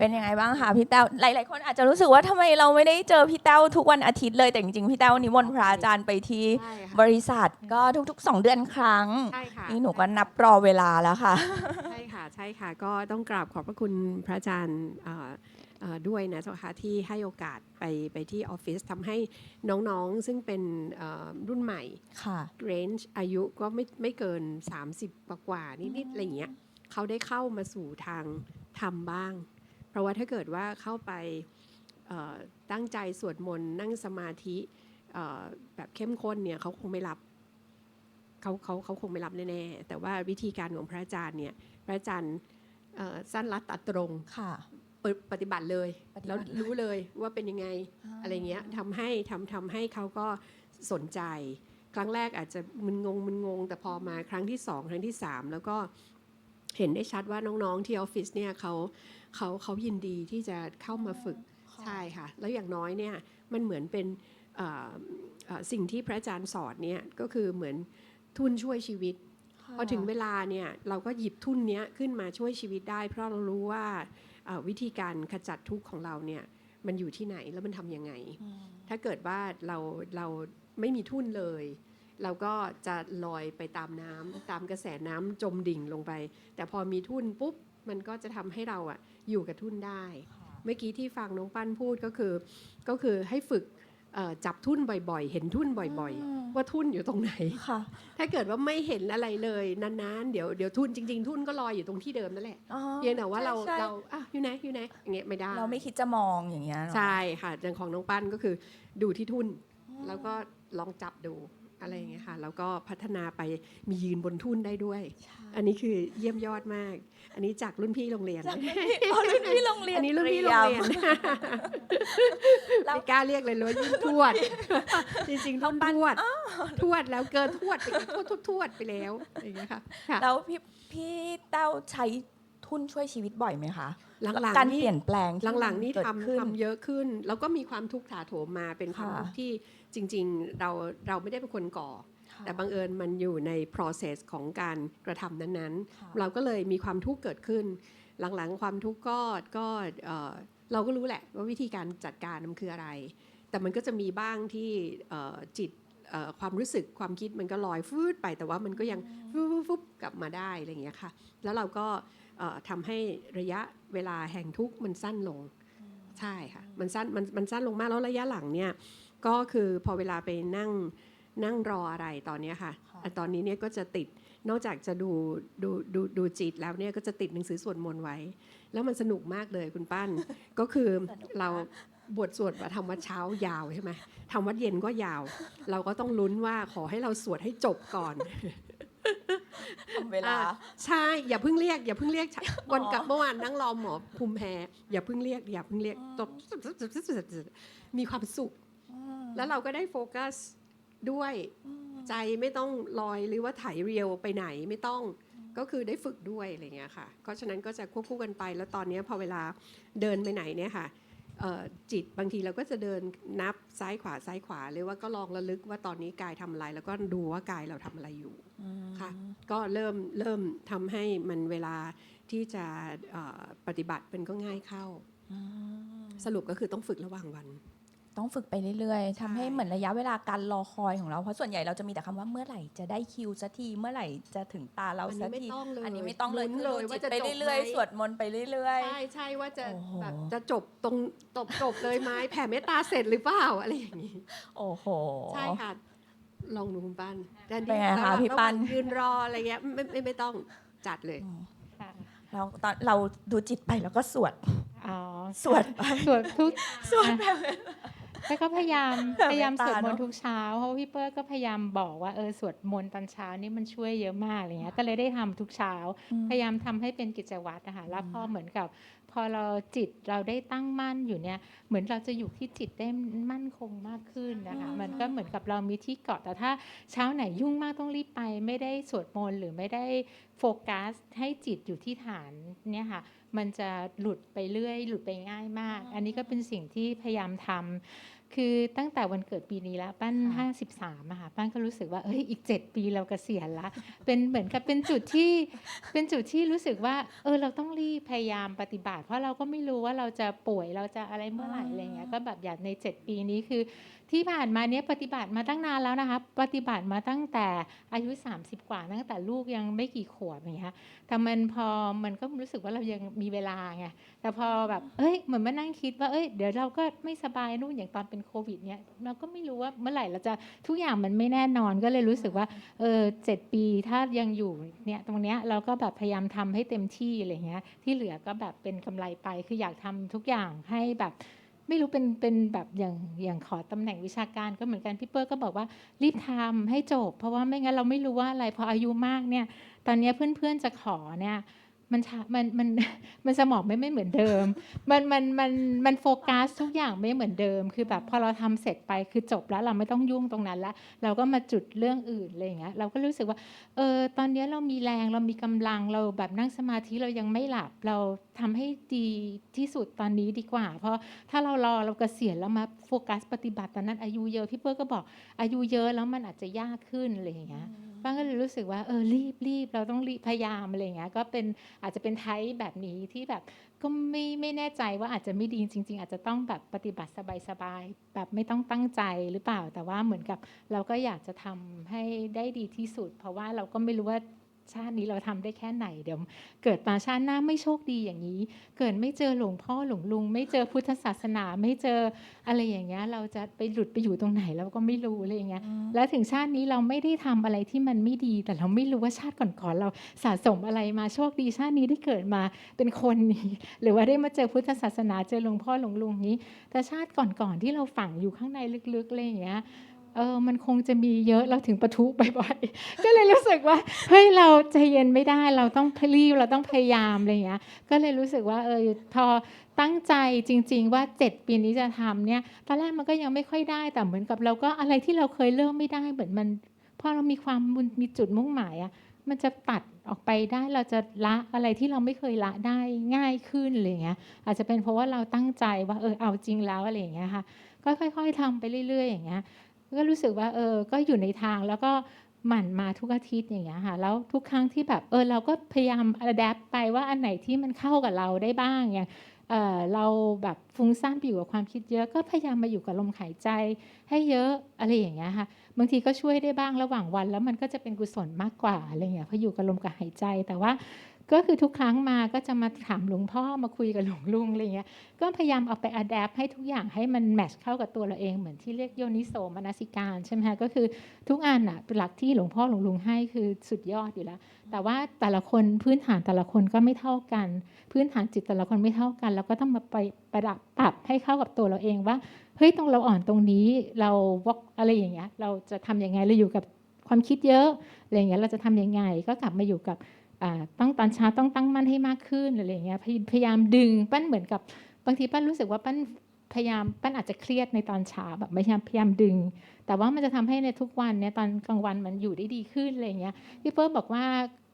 เป็นยังไงบ้างคะพี่แต้วหลาย ๆ คนอาจจะรู้สึกว่าทำไมเราไม่ได้เจอพี่แต้วทุกวันอาทิตย์เลยแต่จริง ๆ พี่แต้วนิมนต์พระอาจารย์ไปที่ใช่ค่ะบริษัทก็ทุก ๆ 2 เดือนครั้ง ใช่ค่ะนี่หนูก็นับรอเวลาแล้วค่ะ ใช่ค่ะใช่ค่ะ ก็ต้องกราบขอบพระคุณพระอาจารย์เอ่อเอ่อด้วยนะเจ้าค่ะที่ให้โอกาสไปไปที่ออฟฟิศทำให้น้องๆซึ่งเป็นเอ่อรุ่นใหม่ ค่ะ เรนจ์อายุก็ไม่ไม่เกิน 30 กว่ากว่าๆนิดๆอะไรอย่างเงี้ยเขาได้เข้ามาสู่ทางธรรมบ้างเพ ราะว่าถ้าเกิดว่าเข้าไปเอ่อตั้งใจสวดมนต์นั่งสมาธิเอ่อแบบเข้มข้นเนี่ยเขาคงไม่รับเขาเขาเขาคงไม่รับแน่ๆแต่ว่าวิธีการของพระอาจารย์เนี่ยพระอาจารย์เอ่อสั้นรัดตัดตรงค่ะปฏิปฏิบัติเลยปฏิบัติแล้วรู้เลยว่าเป็นยังไงอะไรเงี้ยทำให้ทำทำให้เขาก็สนใจ ครั้งแรกอาจจะมึนงงมึนงง แต่พอมาครั้งที่สองครั้งที่สามแล้วก็ เห็นได้ชัดว่าน้องๆที่ออฟฟิศเนี่ยเขาเขาเขายินดีที่จะเข้ามาฝึกใช่ค่ะ แล้วอย่างน้อยเนี่ยมันเหมือนเป็นเอ่อเอ่อสิ่งที่พระอาจารย์สอนเนี่ยก็คือเหมือนทุนช่วยชีวิตพอถึงเวลาเนี่ยเราก็หยิบทุนเนี้ยขึ้นมาช่วยชีวิตได้ เพราะเรารู้ว่าเอ่อวิธีการขจัดทุกข์ของเราเนี่ยมันอยู่ที่ไหนแล้วมันทำยังไง ถ้าเกิดว่าเราเราไม่มีทุนเลย เราก็จะลอยไปตามน้ำตามกระแสน้ำจมดิ่งลงไป แต่พอมีทุนปุ๊บมันก็จะทำให้เราอะอยู่กับทุนได้ เมื่อกี้ที่ฟังน้องปั้นพูดก็คือ ก็คือให้ฝึกเอ่อจับทุนบ่อยๆ เห็นทุนบ่อยอืมๆว่าทุนอยู่ตรงไหนค่ะถ้าเกิดว่าไม่เห็นอะไรเลยนานๆ เดี๋ยวเดี๋ยวทุนจริง ๆ ทุนก็ลอยอยู่ตรงที่เดิมนั่นแหละอ๋อเพียงแต่ว่าเราใช่เราอะอยู่ไหนอยู่ไหนอย่างเงี้ยไม่ได้ เราไม่คิดจะมองอย่างเงี้ยเนอะใช่ค่ะอย่างของน้องปั้นก็คือดูที่ทุนแล้วก็ลองจับดู อะไรอย่างเงี้ยค่ะ แล้วก็พัฒนาไปมียืนบนทุนได้ด้วยใช่อันนี้คือเยี่ยมยอดมาก อันนี้จากรุ่นพี่โรงเรียน จากรุ่นพี่อ๋อรุ่นพี่โรงเรียนอันนี้รุ่นพี่โรงเรียนแล้วไม่กล้าเรียกเลยเลยยิ่งทวด จริงๆต้องทวดทวดแล้วเกินทวดไปอีกทวดทวดทวดไปแล้วอย่างเงี้ยค่ะค่ะแล้วพี่พี่แต้วใช้ทุนช่วยชีวิตบ่อยไหมคะหลังการๆนี่เปลี่ยนแปลงที่หลังๆนี่เกิดขึ้ทำทำเยอะขึ้น แล้วก็มีความทุกข์ถาโถมมาเป็นความค่ะทุกข์ที่ จริงๆเราเราไม่ได้เป็นคนก่อค่ะแต่บังเอิญมันอยู่ใน process ของการกระทำนั้นค่ะๆเราก็เลยมีความทุกข์เกิดขึ้น หลังๆความทุกข์ก็ก็เอ่อเราก็รู้แหละว่าวิธีการจัดการมันคืออะไร แต่มันก็จะมีบ้างที่เอ่อจิตเอ่อความรู้สึกความคิดมันก็ลอยฟืดไปแต่ว่ามันก็ยังฟุบฟุบฟุบกลับมาได้อะไรอย่างเงี้ยค่ะ แล้วเราก็เอ่อทำให้ระยะเวลาแห่งทุกข์มันสั้นลง ใช่ค่ะ มันสั้นมันมันสั้นลงมากแล้วระยะหลังเนี่ย ก็คือพอเวลาไปนั่งนั่งรออะไรตอนเนี้ยค่ะค่ะอะ ตอนนี้เนี่ยก็จะติดนอกจากจะดูดูดูดูจิตแล้วเนี่ยก็จะติดหนังสือสวดมนต์ไว้ แล้วมันสนุกมากเลยคุณปั้น ก็คือเราบทสวดมาทำวัดเช้ายาวใช่ไหมทำวัดเย็นก็ยาว เราก็ต้องลุ้นว่าขอให้เราสวดให้จบก่อนทำเวลาอะใช่อย่าเพิ่งเรียก อย่าเพิ่งเรียกวันกับเมื่อวานนั่งรอหมอภูมิแพ้อย่าเพิ่งเรียก อย่าเพิ่งเรียกตบมีความสุข แล้วเราก็ได้โฟกัสด้วยใจไม่ต้องลอยหรือว่าถ่ายเรียวไปไหนไม่ต้องก็คือได้ฝึกด้วยอะไรเงี้ยค่ะก็ฉะนั้นก็จะควบคู่กันไป แล้วตอนเนี้ยพอเวลาเดินไปไหนเนี่ยค่ะเอ่อจิตบางทีเราก็จะเดินนับซ้ายขวาซ้ายขวาเลยว่าก็ลองระลึกว่าตอนนี้กายทำอะไร แล้วก็ดูว่ากายเราทำอะไรอยู่ค่ะก็เริ่มเริ่มทำให้มันเวลาที่จะเอ่อปฏิบัติเป็นก็ง่ายเข้า สรุปก็คือต้องฝึกระหว่างวัน ต้องฝึกไปเรื่อยๆทำให้ใช่เหมือนระยะเวลาการรอคอยของเรา เพราะส่วนใหญ่เราจะมีแต่คำว่าเมื่อไหร่จะได้คิวสักทีเมื่อไหร่จะถึงตาเราอันสันี้กไม่ทีต้องเลยอันนี้ไม่ต้องเลยลุ้นคือเลยดูว่าจิตจะไปจบเรื่อยไหมๆสวดมนต์ไปเรื่อยใช่ใช่ว่าจะโอ้โหแบบจะจบตรงจบจบเลยไหมแผ่เมตตาเสร็จหรือเปล่าอะไรอย่างนี้ๆโอ้โห ใช่ค่ะ ลองดูคุณปั้นแต่เป็นไงคะระหว่างพี่ปั้นระหว่างยืนรออะไรเงี้ยไม่ไม่ไม่ต้องจัดเลยค่ะเราตอนเราดูจิตไปแล้วก็สวด อ๋อ สวดไป สวดทุกสวดอะ แล้วก็พยายามแบบพยายามเมตตาสวดมนเนต์อะทุกเช้าเพราะว่าพี่เปิ้ลก็พยายามบอกว่าเออสวดมนต์ตอนเช้านี่มันช่วยเยอะมากอะไรเงี้ยก็เลยได้ทำทุกเช้า พยายามทำให้เป็นกิจวัตรนะคะแล้วพอเหมือนกับ พอเราจิตเราได้ตั้งมั่นอยู่เนี่ยเหมือนเราจะอยู่ที่จิตได้มั่นคงมากขึ้นนะคะอืมมันก็เหมือนกับเรามีที่เกาะแต่ถ้าเช้าไหนยุ่งมากต้องรีบไป ไม่ได้สวดมนต์หรือไม่ได้โฟกัสให้จิตอยู่ที่ฐานเนี่ยค่ะมันจะหลุดไปเรื่อย หลุดไปง่ายมาก อันนี้ก็เป็นสิ่งที่พยายามทำ คือตั้งแต่วันเกิดปีนี้แล้วปั้นค่ะ53อะค่ะปั้นก็รู้สึกว่าเอ้ยอีก 7 ปีเราเกษียณละเป็นเหมือนกับเป็นจุดที่เป็นจุดที่รู้สึกว่า เออเราต้องรีบพยายามปฏิบัติ เพราะเราก็ไม่รู้ว่าเราจะป่วยเราจะอะไรเมื่อไหร่อะไรเงี้ยก็แบบอยากใน 7 ปีนี้คือ ที่ผ่านมาเนี้ยปฏิบัติมาตั้งนานแล้วนะคะ ปฏิบัติมาตั้งแต่อายุ 30 กว่า ตั้งแต่ลูกยังไม่กี่ขวบอย่างเงี้ยแต่มันพอมันก็รู้สึกว่าเรายังมีเวลาไงแต่พอแบบเอ้ยเหมือนมานั่งคิดว่าเอ้ยเดี๋ยวเราก็ไม่สบายนู่นอย่างตอนเป็นโควิดเนี่ยเราก็ไม่รู้ว่าเมื่อไหร่เราจะทุกอย่างมันไม่แน่นอนก็เลยรู้สึกว่าเออเจ็ดปีถ้ายังอยู่เนี่ยตรงเนี้ยเราก็แบบพยายามทำให้เต็มที่อะไรเงี้ยที่เหลือก็แบบเป็นกำไรไปคืออยากทำทุกอย่างให้แบบ ไม่รู้เป็นเป็นแบบอย่างอย่างขอตำแหน่งวิชาการก็เหมือนกันพี่เปิ้ลก็บอกว่ารีบทำให้จบ เพราะว่าไม่งั้นเราไม่รู้ว่าอะไรพออายุมากเนี่ย ตอนนี้เพื่อนๆจะขอเนี่ย มันมันมันมันสมองไม่ไม่เหมือนเดิม มันมันมันมันโฟกัสทุกอย่างไม่เหมือนเดิม คือแบบพอเราทำเสร็จไปคือจบแล้วเราไม่ต้องยุ่งตรงนั้นละเราก็มาจุดเรื่องอื่นอะไรอย่างเงี้ยเราก็รู้สึกว่าเออตอนนี้เรามีแรงเรามีกำลังเราแบบนั่งสมาธิเรายังไม่หลับเราทำให้ดีที่สุดตอนนี้ดีกว่า เพราะถ้าเรารอเรากเกษียณแล้วมาโฟกัสปฏิบัติตอนนั้นอายุเยอะพี่เปิ้ลก็บอกอายุเยอะแล้วมันอาจจะยากขึ้นอะไรอย่างเงี้ย ป้าก็เลยรู้สึกว่าเออรีบรีบเราต้องรีบพยายามอะไรเงี้ยก็เป็นอาจจะเป็นไทป์แบบนี้ที่แบบก็ไม่ไม่แน่ใจว่าอาจจะไม่ดีจริง ๆ อาจจะต้องแบบปฏิบัติสบายๆแบบไม่ต้องตั้งใจหรือเปล่า แต่ว่าเหมือนกับเราก็อยากจะทำให้ได้ดีที่สุด เพราะว่าเราก็ไม่รู้ว่า ชาตินี้เราทำได้แค่ไหนเดี๋ยวเกิดมาชาติหน้าไม่โชคดีอย่างนี้ เกิดไม่เจอหลวงพ่อหลวงลุง ไม่เจอพุทธศาสนาไม่เจออะไรอย่างเงี้ยเราจะไปหลุดไปอยู่ตรงไหนเราก็ไม่รู้อะไรอย่างเงี้ยแล้วถึงชาตินี้เราไม่ได้ทำอะไรที่มันไม่ดี แต่เราไม่รู้ว่าชาติก่อนๆเราสะสมอะไรมาโชคดีชาตินี้ได้เกิดมาเป็นคนนี้หรือว่าได้มาเจอพุทธศาสนาเจอหลวงพ่อหลวงลุงนี้ แต่ชาติก่อนๆที่เราฝังอยู่ข้างในลึกๆอะไรอย่างเงี้ย เออมันคงจะมีเยอะเราถึงประทุบ่อยๆ ก็เลยรู้สึกว่าเฮ้ยเราใจเย็นไม่ได้เราต้องรีบเราต้องพยายามอะไรอย่างเงี้ยก็เลยรู้สึกว่าเออพอตั้งใจจริง ๆ ว่า 7 ปีนี้จะทำเนี่ยตอนแรกมันก็ยังไม่ค่อยได้แต่เหมือนกับเราก็อะไรที่เราเคยเริ่มไม่ได้เหมือนมันพอเรามีความมุ่งมีจุดมุ่งหมายอะมันจะตัดออกไปได้เราจะละอะไรที่เราไม่เคยละได้ง่ายขึ้นอะไรเงี้ยอาจจะเป็นเพราะว่าเราตั้งใจว่าเออเอาจริงแล้วอะไรอย่างเงี้ยค่ะก็ค่อย ๆทำไปเรื่อย ๆ อย่างเงี้ย ก็รู้สึกว่าเออก็อยู่ในทางแล้วก็หมั่นมาทุกอาทิตย์อย่างเงี้ยค่ะแล้วทุกครั้งที่แบบเออเราก็พยายามอัดแอปไปว่าอันไหนที่มันเข้ากับเราได้บ้างอย่างเออเราแบบฟุ้งซ่านไปอยู่กับความคิดเยอะก็พยายามมาอยู่กับลมหายใจ ให้เยอะอะไรอย่างเงี้ยค่ะบางทีก็ช่วยได้บ้างระหว่างวัน แล้วมันก็จะเป็นกุศลมากกว่าอะไรเงี้ยเพราะอยู่กับลมกับหายใจแต่ว่า ก็คือทุกครั้งมาก็จะมาถามหลวงพ่อมาคุยกับหลวงลุงอะไรเงี้ย ก็พยายามเอาไปอัดแอปให้ทุกอย่างให้มันแมชเข้ากับตัวเราเองเหมือนที่เรียกโยนิโสมนสิการใช่ไหมคะก็คือทุกอันอะหลักที่หลวงพ่อหลวงลุงให้คือสุดยอดอยู่แล้ว แต่ว่าแต่ละคนพื้นฐานแต่ละคนก็ไม่เท่ากัน พื้นฐานจิตแต่ละคนไม่เท่ากันแล้วก็ต้องมาไปประดับปรับให้เข้ากับตัวเราเองว่าเฮ้ยตรงเราอ่อนตรงนี้เราวอกอะไรอย่างเงี้ยเราจะทำยังไงเราอยู่กับความคิดเยอะอะไรอย่างเงี้ยเราจะทำยังไงก็กลับมาอยู่กับ ต้องตอนเช้าต้องตั้งมั่นให้มากขึ้นอะไรอย่างเงี้ยพยพยายามดึงปั้นเหมือนกับบางทีปั้นรู้สึกว่าปั้นพยายามปั้นอาจจะเครียดในตอนเช้าแบบพยายามพยายามดึง แต่ว่ามันจะทำให้ในทุกวันเนี่ยตอนกลางวันมันอยู่ได้ดีขึ้นอะไรเงี้ยพี่เปิ้ลบอกว่า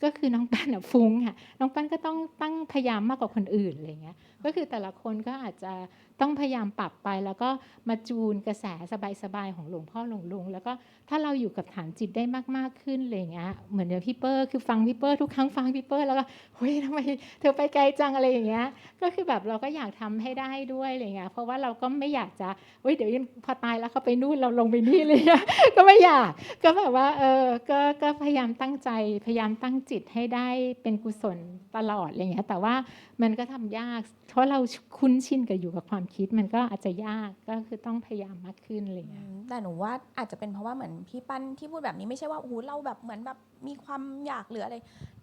ก็คือน้องปั้นอะฟุ้งค่ะน้องปั้นก็ต้องตั้งพยายามมากกว่าคนอื่นอะไรเงี้ยก็คือแต่ละคนก็อาจจะต้องพยายามปรับไป แล้วก็มาจูนกระแสสบายๆของหลวงพ่อหลวงลุง แล้วก็ถ้าเราอยู่กับฐานจิตได้มากๆขึ้นอะไรเงี้ยเหมือนอย่างพี่เปิ้ลคือฟังพี่เปิ้ลทุกครั้งฟังพี่เปิ้ลแล้วก็เฮ้ยทำไมเธอไปไกลจังอะไรอย่างเงี้ยก็คือแบบเราก็อยากทำให้ได้ด้วยอะไรเงี้ยเพราะว่าเราก็ไม่อยากจะเฮ้ยเดี๋ยวพอตายแล้วเขาไปนู่นเราลงไปนี่เลยก็ไม่อยาก ก็แบบว่า เออก็ก็พยายามตั้งใจ พยายามตั้งจิตให้ได้เป็นกุศลตลอดอะไรเงี้ย แต่ว่ามันก็ทำยาก เพราะเราคุ้นชินกับอยู่กับความคิด มันก็อาจจะยาก ก็คือต้องพยายามมากขึ้นอะไรเงี้ย แต่หนูว่าอาจจะเป็นเพราะว่าเหมือนพี่ปั้นที่พูดแบบนี้ไม่ใช่ว่าโอ้โหเราแบบเหมือนแบบ มีความอยากหรืออะไร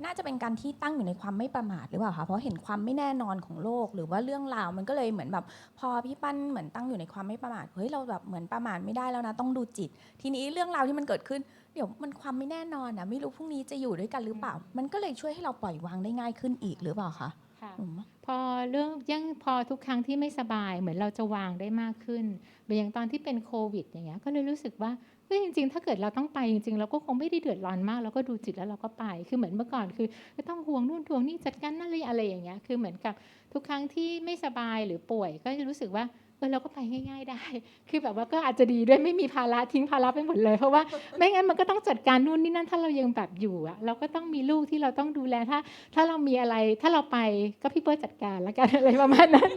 น่าจะเป็นการที่ตั้งอยู่ในความไม่ประมาทหรือเปล่าคะเพราะเห็นความไม่แน่นอนของโลก หรือว่าเรื่องราวมันก็เลยเหมือนแบบ พอพี่ปั้นเหมือนตั้งอยู่ในความไม่ประมาทเฮ้ยเราแบบเหมือนประมาทไม่ได้แล้วนะต้องดูจิต ทีนี้เรื่องราวที่มันเกิดขึ้นเดี๋ยวมันความไม่แน่นอนนะไม่รู้พรุ่งนี้จะอยู่ด้วยกันหรือเปล่า มันก็เลยช่วยให้เราปล่อยวางได้ง่ายขึ้นอีกหรือเปล่าคะค่ะอืมพอเรื่องยังพอทุกครั้งที่ไม่สบายเหมือนเราจะวางได้มากขึ้นเหมือนอย่างตอนที่เป็นโควิดอย่างเงี้ยก็เลยรู้สึกว่า ก็จริงๆ ถ้าเกิดเราต้องไปจริงๆเราก็คงไม่ได้เดือดร้อนมากเราก็ดูจิตแล้วเราก็ไป คือเหมือนเมื่อก่อนคือต้องห่วงนู่นห่วงนี่จัดการนั่นเลยอะไรอย่างเงี้ย คือเหมือนกับทุกครั้งที่ไม่สบายหรือป่วยก็จะรู้สึกว่า เออเราก็ไปง่าย ๆได้ คือแบบว่าก็อาจจะดีด้วยไม่มีภาระทิ้งภาระไปหมดเลย เพราะว่าไม่งั้นมันก็ต้องจัดการนู่นนี่นั่นถ้าเรายังแบบอยู่อะเราก็ต้องมีลูกที่เราต้องดูแลถ้า ถ้าเรามีอะไรถ้าเราไปก็พี่เปิ้ลจัดการแล้วกันอะไรประมาณนั้น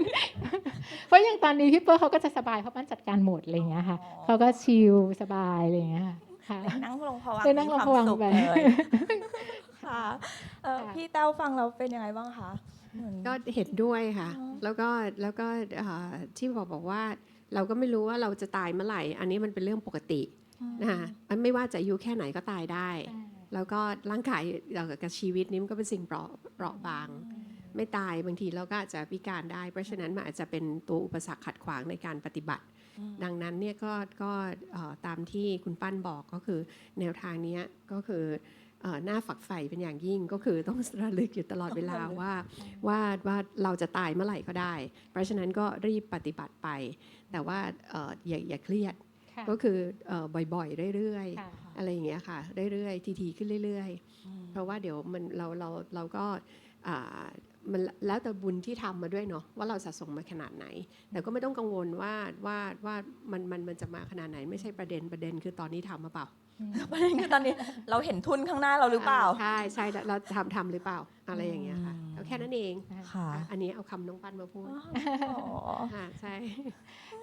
เพราะอย่างตอนนี้พี่เปิ้ลเขาก็จะสบายเพราะปั้นจัดการหมดอะไรอย่างเงี้ยค่ะอ๋อเขาก็ชิลสบายอะไรอย่างเงี้ยค่ะค่ะนั่งลงพวังได้นั่งลงพวังค์มีความสุขไปเลยค่ะเอ่อค่ะพี่แต้วฟังเราเป็นยังไงบ้างคะเหมือน ก็เห็นด้วยค่ะอ๋อแล้วก็แล้วก็เอ่อที่บอกบอกว่า เราก็ไม่รู้ว่าเราจะตายเมื่อไหร่ อันนี้มันเป็นเรื่องปกตินะคะมันไม่ว่าจะอายุแค่ไหนก็ตายได้ แล้วก็ร่างกายเรากับชีวิตนี้มันก็เป็นสิ่งเปราะเปราะบาง ไม่ตายบางทีเราก็อาจจะพิการได้ เพราะฉะนั้นมันอาจจะเป็นตัวอุปสรรคขัดขวางในการปฏิบัติ ดังนั้นเนี่ยก็ก็เอ่อตามที่คุณปั้นบอกก็คือแนวทางเนี้ยก็คือเอ่อ หน้าฝักใฝ่เป็นอย่างยิ่งก็คือต้องระลึกอยู่ตลอดเวลาว่าว่าว่าเราจะตายเมื่อไหร่ก็ได้ เพราะฉะนั้นก็รีบปฏิบัติไป แต่ว่าเอ่ออย่าอย่าเครียดค่ะก็คือเอ่อบ่อยๆ เรื่อยค่ะๆอะไรอย่างเงี้ยค่ะ เรื่อยๆ ทีๆ ขึ้นเรื่อยๆ เพราะว่าเดี๋ยวมันเราเราเราก็อ่ามันแล้วแต่บุญที่ทำมาด้วยเนาะว่าเราสะสมมาขนาดไหน แต่ก็ไม่ต้องกังวลว่าว่าว่ามันมันมันจะมาขนาดไหน ไม่ใช่ประเด็นประเด็นคือตอนนี้ทำมาเปล่า ประเด็นคือตอนนี้เราเห็นทุนข้างหน้าเราหรือเปล่า ใช่ใช่แล้วเราทำทำหรือเปล่า อะไรอย่างเงี้ยค่ะอืมก็แค่นั้นเองค่ะอะ อันนี้เอาคำน้องปั้นมาพูดอ๋อค่ะใช่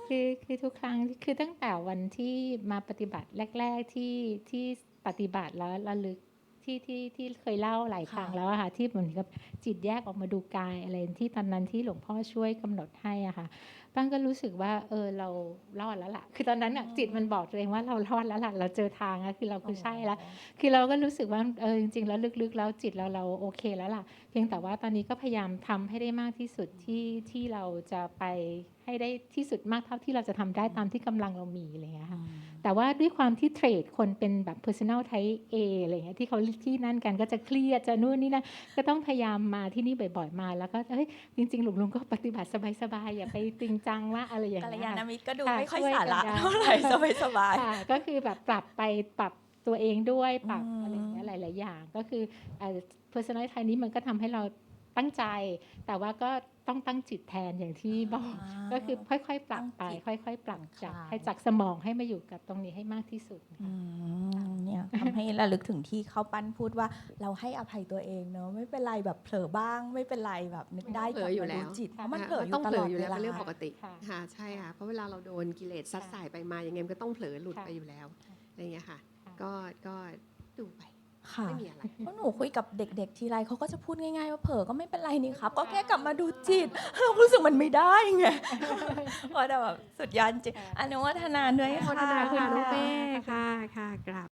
คือคือทุกครั้งคือตั้งแต่วันที่มาปฏิบัติแรก ๆที่ที่ปฏิบัติแล้วระลึกที่ที่ที่เคยเล่าหลายครั้งค่ะแล้วอะค่ะที่เหมือนกับจิตแยกออกมาดูกายอะไรที่ตอนนั้นที่หลวงพ่อช่วยกำหนดให้อะค่ะ ป้านก็รู้สึกว่า เออเรารอดแล้วล่ะ คือตอนนั้นอะจิตมันบอกตัวเองว่าเรารอดแล้วล่ะเราเจอทางอะคือเราคือใช่แล้วคือเราก็รู้สึกว่าเออจริงๆแล้วลึกๆแล้วจิตเราเราโอเคแล้วล่ะ เพียงแต่ว่าตอนนี้ก็พยายามทำให้ได้มากที่สุดที่ที่เราจะไปให้ได้ที่สุดมากเท่าที่เราจะทำได้ตามที่กำลังเรามีอะไรอย่างเงี้ยค่ะแต่ว่าด้วยความที่เทรดคนเป็นแบบ personal type A อะไรอย่างเงี้ยที่เขาที่นั่นกันก็จะเครียดจะนู่นนี่นั่นก็ต้องพยายามมาที่นี่บ่อย ๆ มา แล้วก็เฮ้ยจริงๆหลุงลุงก็ปฏิบัติสบายๆอย่าไปจริงจังว่าอะไรอย่างกัลเงี้ยายณค่ะมิตรก็ดูค่ะไม่ค่อยช่วยสาระกันได้เท่าไหร่สบายสบายๆค่ะก็คือแบบปรับไปปรับตัวเองด้วยปรับอืมอะไรอย่างเงี้ยหลาย ๆ อย่าง ก็คือเอ่อ personal type นี้มันก็ทำให้เรา ตั้งใจ แต่ว่าก็ต้องตั้งจิตแทนอย่างที่บอก ก็คือค่อยๆ ปรับไปตั้งจิตค่อย ๆ ปรับจากค่ะให้จากสมองให้มาอยู่กับตรงนี้ให้มากที่สุดอืมเนี่ยทำให้ระลึกถึงที่เขาปั้นพูดว่าเราให้อภัยตัวเองเนอะไม่เป็นไรแบบเผลอบ้าง ไม่เป็นไรแบบนึกได้เผลออยู่แล้วกบมาดูจิตเพค่ะราะมันค่ะเผลออยู่ต้องตเผลลออดอยู่เวแล้วลาเป็นเรื่องปกติค่ะค่ะใช่ค่ะเพราะเวลาเราโดนกิเลสซัดค่ะสายไปมายังไงมันก็ต้องเผลอหลุดค่ะไปอยู่แล้วค่ะอะไรอย่างเงี้ยค่ะค่ะ ก็ก็ดูไป ค่ะไม่มีอะไร เพราะหนูคุยกับเด็ก ๆ ทีไรเขาก็จะพูดง่ายๆว่าเผลอก็ไม่เป็นไรนี่ครับก็แค่กลับมาดูจิตเรารู้สึกมันไม่ได้ไงเพราะแต่แบบสุดยอดจริงอนุโมทนาด้วยขอบค่ะคุณค่ะน้องเป้ค่ะค่ะกราบ